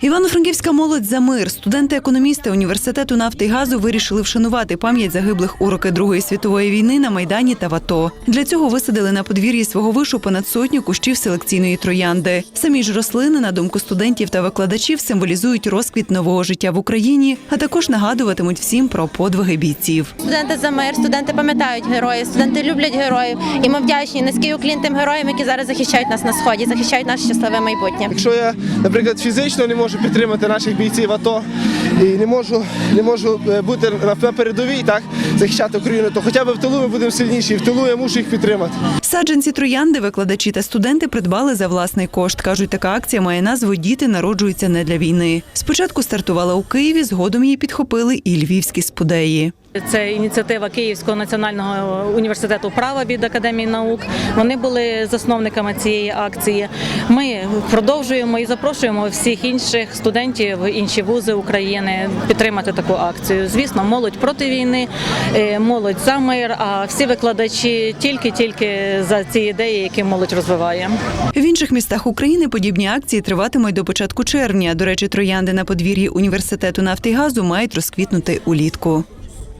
Івано-Франківська молодь за мир. Студенти-економісти університету нафти і газу вирішили вшанувати пам'ять загиблих у роки Другої світової війни на майдані та в АТО. Для цього висадили на подвір'ї свого вишу понад сотню кущів селекційної троянди. Самі ж рослини, на думку студентів та викладачів, символізують розквіт нового життя в Україні, а також нагадуватимуть всім про подвиги бійців. Студенти за мир, студенти пам'ятають героїв, студенти люблять героїв, і ми вдячні низький уклін тим героям, які зараз захищають нас на сході, захищають наше щасливе майбутнє. Якщо я, наприклад, фізично не можу підтримати наших бійців АТО і не можу, не можу е, бути на передовій, так захищати Україну, то хоча б в тилу ми будемо сильніші. В тилу я мушу їх підтримати. Саджанці троянди викладачі та студенти придбали за власний кошт. кажуть, така акція має назву Діти народжуються не для війни. Спочатку стартувала у Києві, згодом її підхопили і львівські спудеї. Це ініціатива Київського національного університету права від Академії наук. Вони були засновниками цієї акції. Ми продовжуємо і запрошуємо всіх інших студентів, інші вузи України підтримати таку акцію. Звісно, молодь проти війни, е, молодь за мир. А всі викладачі тільки-тільки за ці ідеї, які молодь розвиває. В інших містах України подібні акції триватимуть до початку червня. До речі, троянди на подвір'ї університету нафти і газу мають розквітнути улітку.